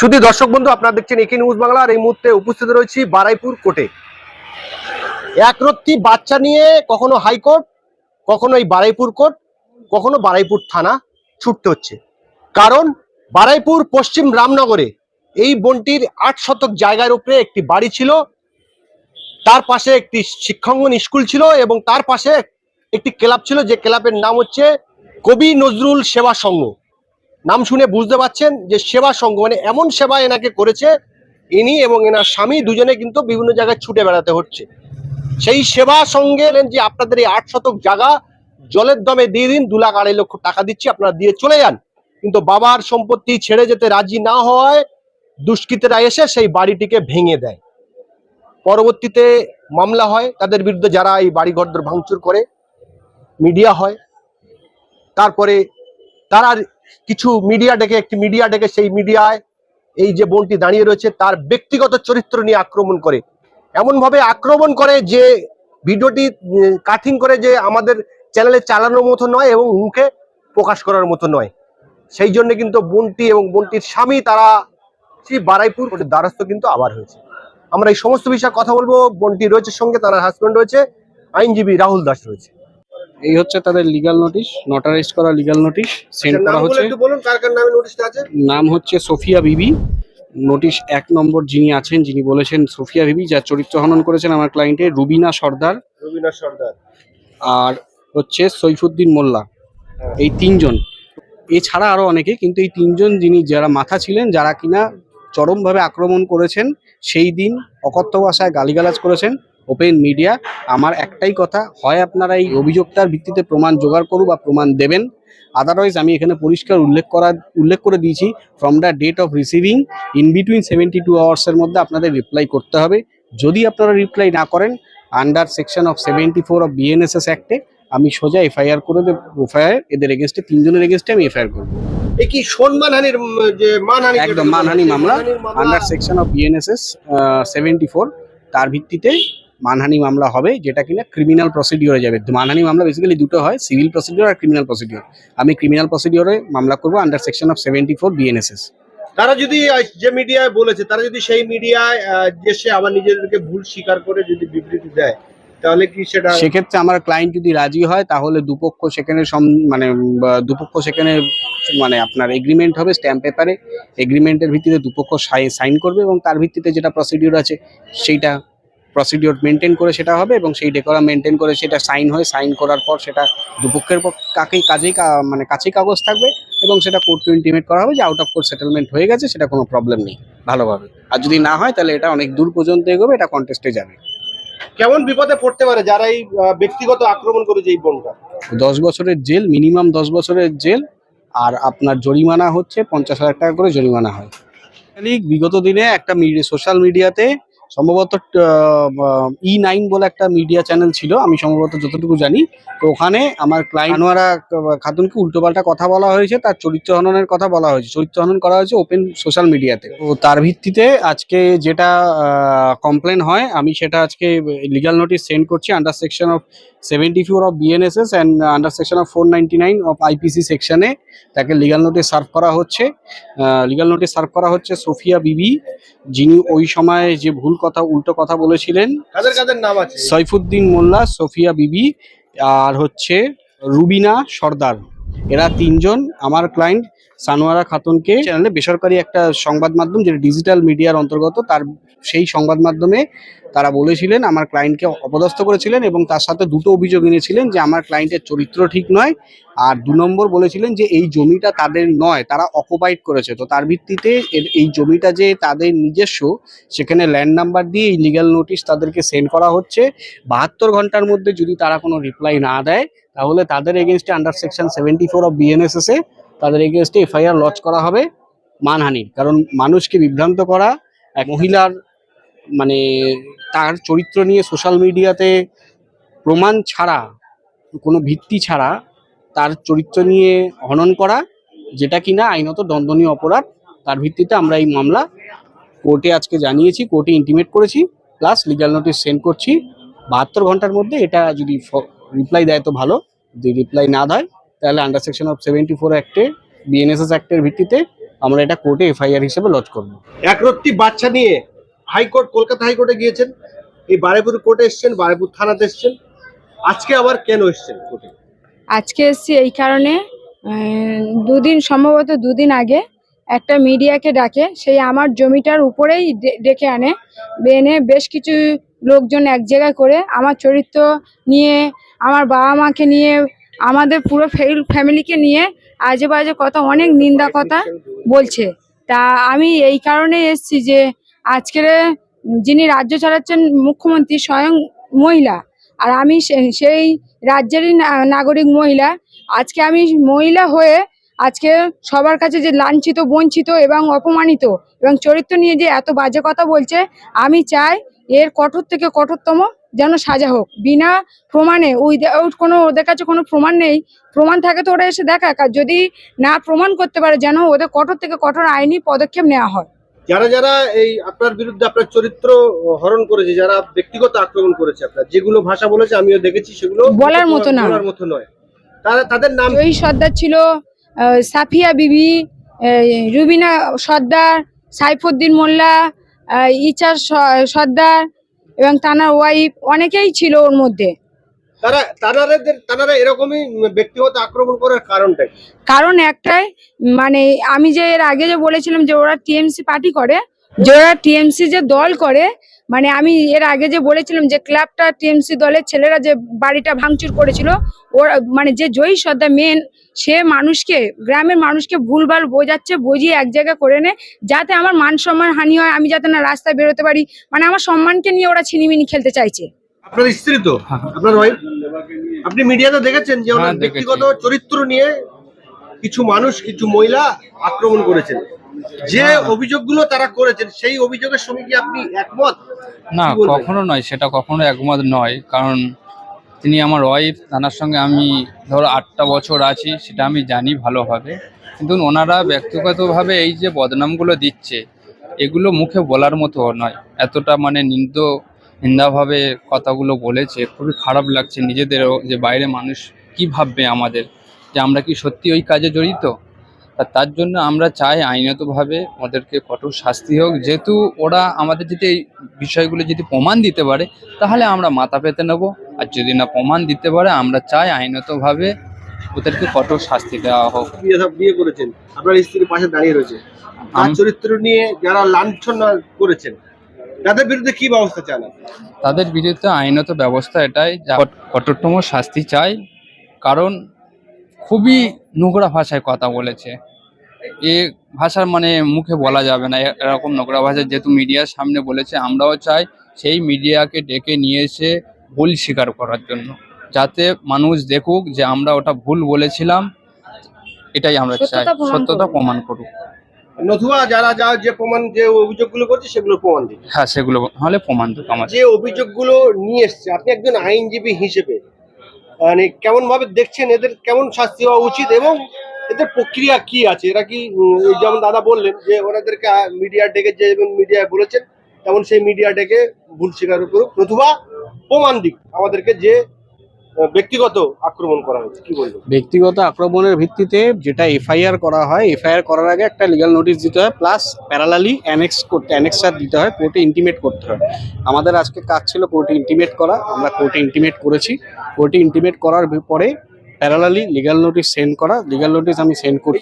শুধু দর্শক বন্ধু, আপনারা দেখছেন একে নিউজ বাংলা, আর এই মুহূর্তে উপস্থিত রয়েছি বারাইপুর কোর্টে। একরত্তি বাচ্চা নিয়ে কখনো হাইকোর্ট, কখনো এই বারাইপুর কোর্ট, কখনো বারাইপুর থানা ছুটতে হচ্ছে। কারণ বারাইপুর পশ্চিম রামনগরে এই বনটির আট শতক জায়গার উপরে একটি বাড়ি ছিল, তার পাশে একটি শিক্ষাঙ্গন স্কুল ছিল এবং তার পাশে একটি ক্লাব ছিল, যে ক্লাবের নাম হচ্ছে কবি নজরুল সেবা সংঘ। নাম শুনে বুঝতে পারছেন যে সেবা সংঘ মানে এমন সেবা এনাকে করেছে, ইনি এবং এনার স্বামী দুজনে কিন্তু বিভিন্ন জায়গায় ছুটে বেড়াতে হচ্ছে। সেই সেবা সঙ্গে যে আপনাদের এই আট শতক জায়গা জলের দমে দিয়ে দিন, দু লাখ আড়াই লক্ষ টাকা দিচ্ছি, আপনারা দিয়ে চলে যান। কিন্তু বাবার সম্পত্তি ছেড়ে যেতে রাজি না হওয়ায় দুষ্কৃতীরা এসে সেই বাড়িটিকে ভেঙে দেয়। পরবর্তীতে মামলা হয়, তাদের বিরুদ্ধে যারা এই বাড়িঘর ভাঙচুর করে, মিডিয়া হয়। তারপরে তারা কিছু মিডিয়া ডেকে, একটি মিডিয়া ডেকে সেই মিডিয়ায় এই যে বোনটি দাঁড়িয়ে রয়েছে, তার ব্যক্তিগত চরিত্র নিয়ে আক্রমণ করে। এমন ভাবে আক্রমণ করে যে ভিডিওটি কাটিং করে যে আমাদের চ্যানেলে চালানোর মতো নয় এবং মুখে প্রকাশ করার মতো নয়। সেই জন্য কিন্তু বোনটি এবং বোনটির স্বামী, তারা সেই বারাইপুর দ্বারস্থ কিন্তু আবার হয়েছে। আমরা এই সমস্ত বিষয়ে কথা বলব। বোনটি রয়েছে সঙ্গে, তার হাজবেন্ড রয়েছে। আইনজীবী রাহুল দাস রয়েছে। এই হচ্ছে তাদের লিগ্যাল নোটিশ নটারাইজ করা লিগ্যাল নোটিশ সেন্ড করা হচ্ছে। একটু বলুন কার কার নামে নোটিশটা আছে? নাম হচ্ছে সোফিয়া বিবি। নোটিশ এক নম্বর যিনি আছেন যিনি বলেছেন সোফিয়া বিবি যার চরিত্র হনন করেছেন আমার ক্লায়েন্টে রুবিনা সর্দার। রবীন্দ্র সর্দার। আর হচ্ছে সৈফুদ্দিন মোল্লা। এই তিনজন। এছাড়া আরও অনেকে কিন্তু এই তিনজন যিনি যারা মাথা ছিলেন যারা কিনা চরমভাবে আক্রমণ করেছেন সেই দিন অকথ্য ভাষায় গালিগালাজ করেছেন ওপেন মিডিয়া আমার একটাই কথা হয় আপনারা এই অভিযোগটার ভিত্তিতে প্রমাণ জোগাড় করুন বা প্রমাণ দেবেন। আদারওয়াইজ আমি এখানে পরিষ্কার উল্লেখ করা উল্লেখ করে দিয়েছি from the date of receiving in between seventy two আওয়ার্সের মধ্যে আপনাদের রিপ্লাই করতে হবে। যদি আপনারা রিপ্লাই না করেন under section of seventy four of BNSS অ্যাক্টে আমি সোজা এফআইআর করে দেব এফআইআর এদের এগেনস্টে তিনজনের এগেনস্টে আমি এফআইআর করব। এ কি সম্মানহানির যে মানহানি একদম মানহানি মামলা মামলা। Under section of BNSS seventy four তার ভিত্তিতে মানহানি মামলা হবে যেটা কিনা ক্রিমিনাল প্রসিডিওরে যাবে। মানহানি মামলা বেসিক্যালি দুটো হয় সিভিল প্রসিডিওর আর ক্রিমিনাল প্রসিডিওর আমি ক্রিমিনাল প্রসিডিওরে মামলা করব under section of seventy four BNSS তারা যদি যে মিডিয়ায় বলেছে তারা যদি সেই মিডিয়ায় যে সে আবার নিজেদেরকে ভুল স্বীকার করে যদি বিবৃতি দেয় তাহলে কি সেটা সেক্ষেত্রে আমার ক্লায়েন্ট যদি রাজি হয় তাহলে দুপক্ষ সেখানে মানে দুপক্ষ সেখানে মানে আপনার এগ্রিমেন্ট হবে স্ট্যাম্প পেপারে এগ্রিমেন্টের ভিত্তিতে দুপক্ষ সাইন করবে এবং তার ভিত্তিতে যেটা প্রসিডিওর আছে সেইটা প্রসিডিওর মেনটেন করে সেটা হবে এবং সেই ডেকোরাম মেনটেন করে সেটা সাইন হয়ে সাইন করার পর সেটা দুপক্ষের পক্ষ কাকেই কাজেই মানে কাছেই কাগজ থাকবে এবং সেটা কোর্টকে ইন্টিমেট করা হবে যে আউট অফ কোর্ট সেটেলমেন্ট হয়ে গেছে সেটা কোনো প্রবলেম নেই ভালোভাবে। আর যদি না হয় তাহলে এটা অনেক দূর পর্যন্ত এগোবে এটা কন্টেস্টে যাবে। কেমন বিপদে পড়তে পারে যারা এই ব্যক্তিগত আক্রমণ করেছে এই বোনটা? দশ বছরের জেল মিনিমাম দশ বছরের জেল আর আপনার জরিমানা হচ্ছে পঞ্চাশ হাজার টাকা করে জরিমানা হয়। বিগত দিনে একটা সোশ্যাল মিডিয়াতে সম্ভবত ই নাইন বলে একটা মিডিয়া চ্যানেল ছিল, আমি সম্ভবত যতটুকু জানি। তো ওখানে আমার ক্লায়েন্ট আনোয়ারা খাতুনকে উল্টোপাল্টা কথা বলা হয়েছে, তার চরিত্র হননের কথা বলা হয়েছে। চরিত্র হনন করা হয়েছে ওপেন সোশ্যাল মিডিয়াতে তো। তার ভিত্তিতে আজকে যেটা কমপ্লেন হয়, আমি সেটা আজকে লিগাল নোটিশ সেন্ড করছি under section of seventy four of BNSS and under section of four ninety nine of IPC সেকশনে তাকে লিগাল নোটিশ সার্ভ করা হচ্ছে। লিগাল নোটিশ সার্ভ করা হচ্ছে সোফিয়া বিবি, যিনি ওই সময় যে ভুল কথা উল্টো কথা বলেছিলেন। কাদের কাদের নাম আছে? সৈফুদ্দিন মোল্লা সোফিয়া বিবি আর হচ্ছে রুবিনা সর্দার। এরা তিনজন আমার ক্লায়েন্ট সানোয়ারা খাতুনকে চ্যানেলে বেসরকারি একটা সংবাদ মাধ্যম যেটা ডিজিটাল মিডিয়ার অন্তর্গত, তার সেই সংবাদ মাধ্যমে তারা বলেছিলেন, আমার ক্লায়েন্টকে অপদস্থ করেছিলেন এবং তার সাথে দুটো অভিযোগ এনেছিলেন যে আমার ক্লায়েন্টের চরিত্র ঠিক নয়। আর দু নম্বর বলেছিলেন যে এই জমিটা তাদের নয়, তারা অকুপাইড করেছে। তো তার ভিত্তিতে এই জমিটা যে তাদের নিজস্ব, সেখানে ল্যান্ড নাম্বার দিয়ে এই লিগ্যাল নোটিশ তাদেরকে সেন্ড করা হচ্ছে। বাহাত্তর ঘণ্টার মধ্যে যদি তারা কোনো রিপ্লাই না দেয়, তাহলে তাদের এগেনস্টে under section seventy four of BNSS তাদের এগেনস্টে এফআইআর লঞ্চ করা হবে মানহানির। কারণ মানুষকে বিভ্রান্ত করা এক মহিলার মানে তার চরিত্র নিয়ে সোশ্যাল মিডিয়াতে প্রমাণ ছাড়া, কোনো ভিত্তি ছাড়া তার চরিত্র নিয়ে হনন করা, যেটা কিনা আইনত দণ্ডনীয় অপরাধ, তার ভিত্তিতে আমরা এই মামলা কোর্টে আজকে জানিয়েছি, কোর্টে ইন্টিমেট করেছি প্লাস লিগ্যাল নোটিশ সেন্ড করছি। বাহাত্তর ঘণ্টার মধ্যে এটা যদি রিপ্লাই দেয় তো ভালো, যদি রিপ্লাই না দেয় তাহলে under section of seventy four অ্যাক্টে BNSS অ্যাক্টের ভিত্তিতে আমরা এটা কোর্টে এফআইআর হিসেবে লজ করব। একরত্তি বাচ্চা নিয়ে হাইকোর্ট কলকাতা হাইকোর্টে গিয়েছেন। এই বারেপুর কোর্টে এসছেন বারেপুর থানাতে এসছেন। আজকে আবার কেন এসছেন কোর্টে আজকে এসছি এই কারণে দুদিন সম্ভবত দুদিন আগে একটা মিডিয়াকে ডাকে সেই আমার জমিটার উপরেই ডে- ডেকে আনে। এনে বেশ কিছু লোকজন এক জায়গায় করে আমার চরিত্র নিয়ে আমার বাবা মাকে নিয়ে আমাদের পুরো ফ্যামিলিকে নিয়ে আজে বাজে কথা, অনেক নিন্দা কথা বলছে। তা আমি এই কারণে এসছি যে আজকের যিনি রাজ্য চালাচ্ছেন মুখ্যমন্ত্রী স্বয়ং মহিলা, আর আমি সেই রাজ্যেরই নাগরিক মহিলা। আজকে আমি মহিলা হয়ে আজকে সবার কাছে যে লাঞ্ছিত, বঞ্চিত এবং অপমানিত এবং চরিত্র নিয়ে যে এত বাজে কথা বলছে, আমি চাই এর কঠোর থেকে কঠোরতম যেন সাজা হোক। বিনা প্রমাণে ওই কোনো ওদের কাছে কোনো প্রমাণ নেই। প্রমাণ থাকে তো ওরা এসে দেখাক। আর যদি না প্রমাণ করতে পারে যেন ওদের কঠোর থেকে কঠোর আইনি পদক্ষেপ নেওয়া হয়। যারা যারা এই আপনার বিরুদ্ধে আপনার চরিত্র হরণ করেছে যারা ব্যক্তিগত আক্রমণ করেছে আপনার যেগুলো ভাষা বলেছে আমিও দেখেছি সেগুলো বলার মতো না। বলার মতো নয়। তারা তাদের নাম জয়ী সর্দার ছিল সাফিয়া বিবি রুবিনা সর্দার সাইফুদ্দিন মোল্লা ইচার সর্দার এবং তানার ওয়াইফ অনেকেই ছিল ওর মধ্যে। তারা তারা তারা এরকমই ব্যক্তিগত আক্রমণ করার কারণটা কারণ একটাই মানে আমি যে এর আগে যে বলেছিলাম যে ওরা টিএমসি পার্টি করে যে ওরা টিএমসি যে দল করে মানে আমি এর আগে যে বলেছিলাম যে ক্লাবটা টিএমসি দলের ছেলেরা যে বাড়িটা ভাঙচুর করেছিল ওরা মানে যে জয়ী সর্দার মেন সে মানুষকে গ্রামের মানুষকে ভুলভাল বোঝাচ্ছে বুঝিয়ে এক জায়গায় করে নে যাতে আমার মান সম্মান হানি হয় আমি যাতে না রাস্তায় বেরোতে পারি। মানে আমার সম্মানকে নিয়ে ওরা ছিনিমিনি খেলতে চাইছে। আপনার স্ত্রী তো? আপনার ওয়াইফ আপনি মিডিয়াতে দেখেছেন যে ওনার হ্যাঁ, ব্যক্তিগত চরিত্র নিয়ে কিছু মানুষ কিছু মহিলা আক্রমণ করেছেন। যে। অভিযোগগুলো তারা করেছেন সেই অভিযোগের সঙ্গে কি আপনি একমত? না কখনো নয় সেটা কখনো একমত নয় কারণ তিনি আমার ওয়াইফ তার সঙ্গে আমি ধরো আটটা বছর আছি সেটা আমি জানি ভালোভাবে। কিন্তু ওনারা ব্যক্তিগতভাবে এই যে বদনামগুলো দিচ্ছে এগুলো মুখে বলার মতো নয়। এতটা মানে নিন্দ নিন্দাভাবে কথাগুলো বলেছে খুবই খারাপ লাগছে নিজেদেরও যে বাইরে মানুষ কি ভাববে আমাদের? যে আমরা কি সত্যি ওই কাজে জড়িত? তার জন্য আমরা চাই আইনতভাবে ওদেরকে কঠোর শাস্তি হোক। যেহেতু ওরা আমাদের যদি এই বিষয়গুলো যদি প্রমাণ দিতে পারে তাহলে আমরা মাথা পেতে নেব। আর যদি না প্রমাণ দিতে পারে আমরা চাই আইনতভাবে ওদেরকে কঠোর শাস্তি দেওয়া হোক। বিয়ে করেছেন। আপনার স্ত্রীর পাশে দাঁড়িয়ে রয়েছে। তার চরিত্র নিয়ে যারা লাঞ্ছনা করেছেন তাদের বিরুদ্ধে কি ব্যবস্থা চান তাদের বিরুদ্ধে আইনত ব্যবস্থা এটাই কঠোরতম শাস্তি চাই। কারণ খুবই নোংরা ভাষায় কথা বলেছে। এ ভাষার মানে মুখে বলা যাবে না এরকম নোংরা ভাষা যেহেতু মিডিয়ার সামনে বলেছে আমরাও চাই সেই মিডিয়াকে ডেকে নিয়ে এসে ভুল স্বীকার করার জন্য। যাতে মানুষ দেখুক যে আমরা ওটা ভুল বলেছিলাম এটাই আমরা চাই। সত্যতা প্রমাণ করুক। নথুয়া যারা যা যে প্রমাণ যে অভিযোগগুলো করছে সেগুলো প্রমাণ দিন হ্যাঁ সেগুলো হলে প্রমাণ দিক আমাদের যে অভিযোগগুলো নিয়ে এসছে আপনি একজন আইনজীবী হিসেবে মানে কেমন ভাবে দেখছেন এদের কেমন শাস্তি হওয়া উচিত এবং এদের প্রক্রিয়া কি আছে? এরা কি যেমন দাদা বললেন যে ওনাদেরকে মিডিয়া ডেকে যে মিডিয়ায় বলেছেন, তেমন সেই মিডিয়া ডেকে ভুল স্বীকার করুক, নতুবা প্রমাণ দিক আমাদেরকে যে ব্যক্তিগত আক্রমণ করা হয়েছে। কি বলবেন? ব্যক্তিগত আক্রমণের ভিত্তিতে যেটা এফআইআর করা হয়, এফআইআর করার আগে একটা লিগ্যাল নোটিশ দিতে হয় প্লাস প্যারালালি অ্যানেক্স করতে অ্যানেক্সার দিতে হয় কোর্টে ইন্টিমেট করতে হয়। আমাদের আজকে কাজ ছিল কোর্টে ইন্টিমেট করা, আমরা কোর্টে ইন্টিমেট করেছি। কোর্টে ইন্টিমেট করার পরে প্যারালালি লিগাল নোটিশ সেন্ড করা লিগাল নোটিশ আমি সেন্ড করছি।